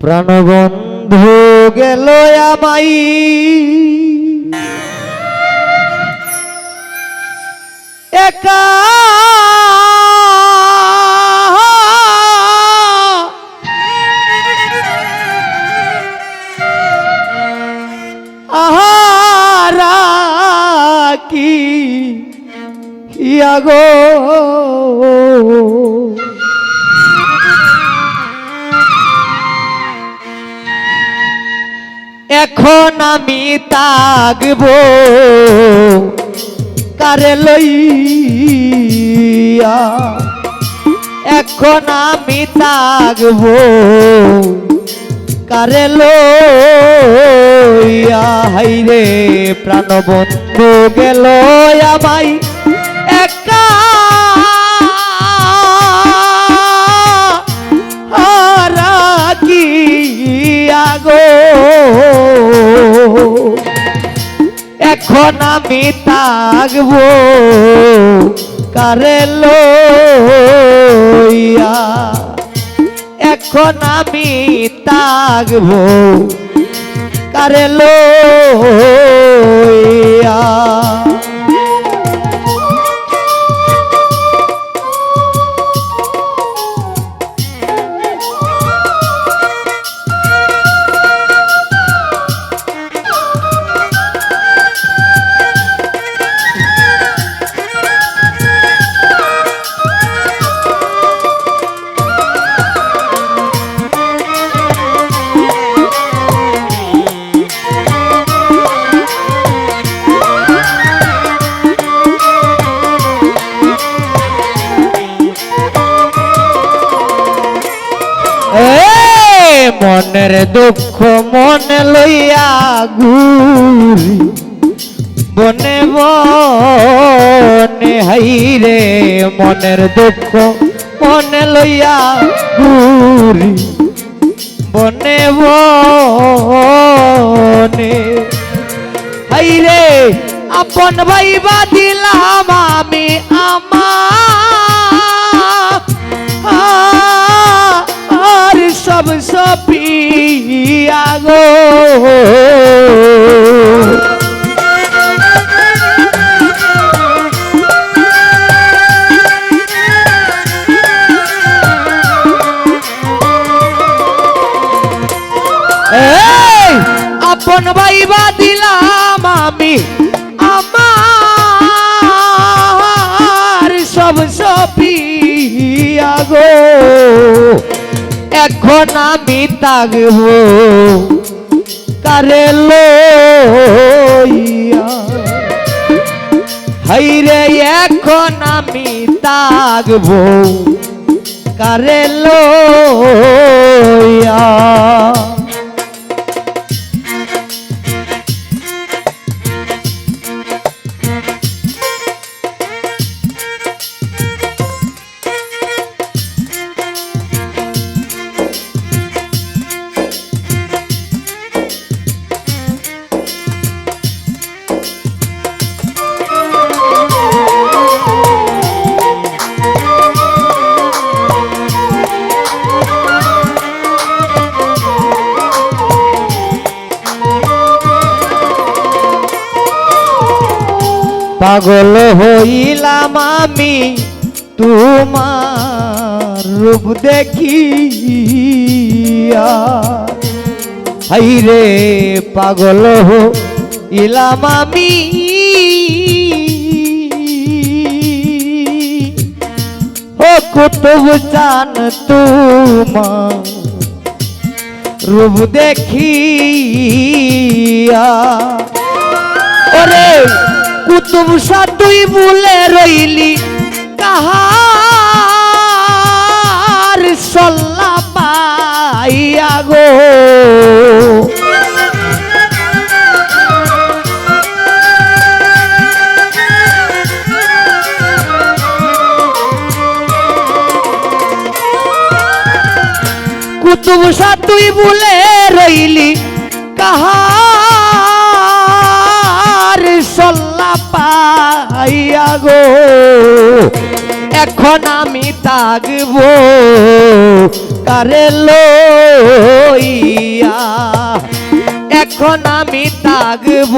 প্রাণবন্ধু গেল আমাই। একা এখন আমি তাগব কারে লইয়া? এখন আমি তাগব কারে লইয়া? হাইরে প্রাণবন্ধু গেল আমাই একা এখন আমি থাকব কারে লইয়া? এখন আমি থাকব কারে লইয়া? মনের দুঃখ মনে লইয়া ঘুরি। বনে বনে হাইরে মনের দুঃখ মনে লইয়া ঘুরি। বনে বনে হাইরে আপন ভাইবা দিলাম আমি আমার সপিয়া গো। আপন ভাইবা দিলাম আমি আমার সব সপিয়া গো। এখন আমি তাগব কারে লইয়া। হাইরে এখন আমি তাগব কারে লইয়া। পাগল হইলাম আমি তোমার রূপ দেখিয়া। হাইরে পাগল হইলাম আমি। ও কুতুব চান তোমার রূপ দেখিয়া। ওরে কুতুব তুই ভুলে রইলি। কাহার সল্লা পাইয়া গো? কুতুব তুই ভুলে রইলি। কাহার পাইয়া গো এখন আমি তাগব কারে লইয়া? এখন আমি তাগব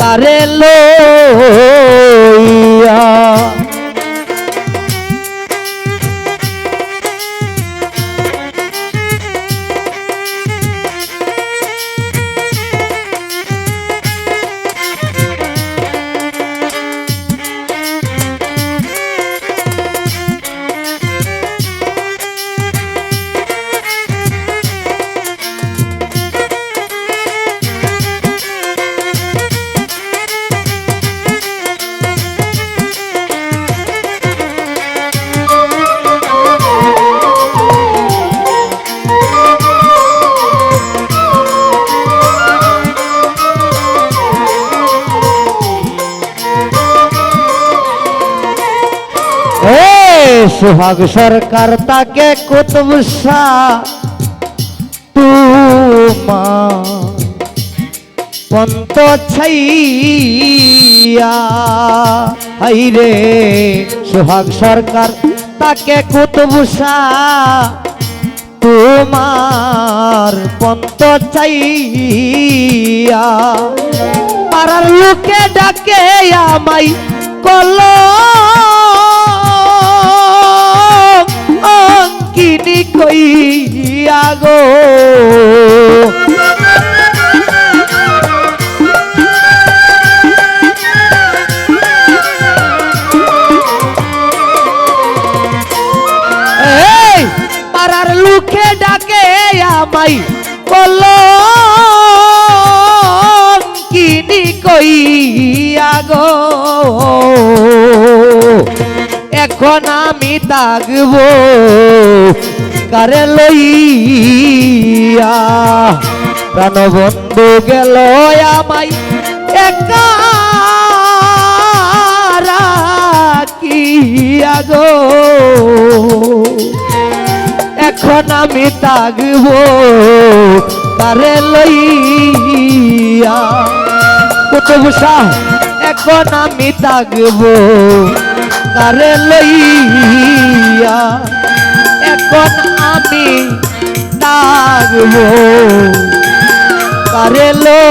কারে লইয়া? সুহাগ সরকার তাকে কুতুব তুমা পন্ত ছাইয়া। হাই রে সুহাগ সরকার তাকে কুতুব তোমার পন্ত চাইয়া পাড়ার লোকে ডাকে আমাই কল কইয়া গো। পাড়ার লোকে ডাকে আমাই কল কিনি কইয়া গো। এখন আমি তাগব কারে লইয়া? প্রাণবন্ধু গেল আমাই একা গো। এখন আমি তাগব তারে লইয়া? কুতুব শাহ, এখন আমি তাগব তারে লইয়া? এখন আমি তাগব তারে লইয়া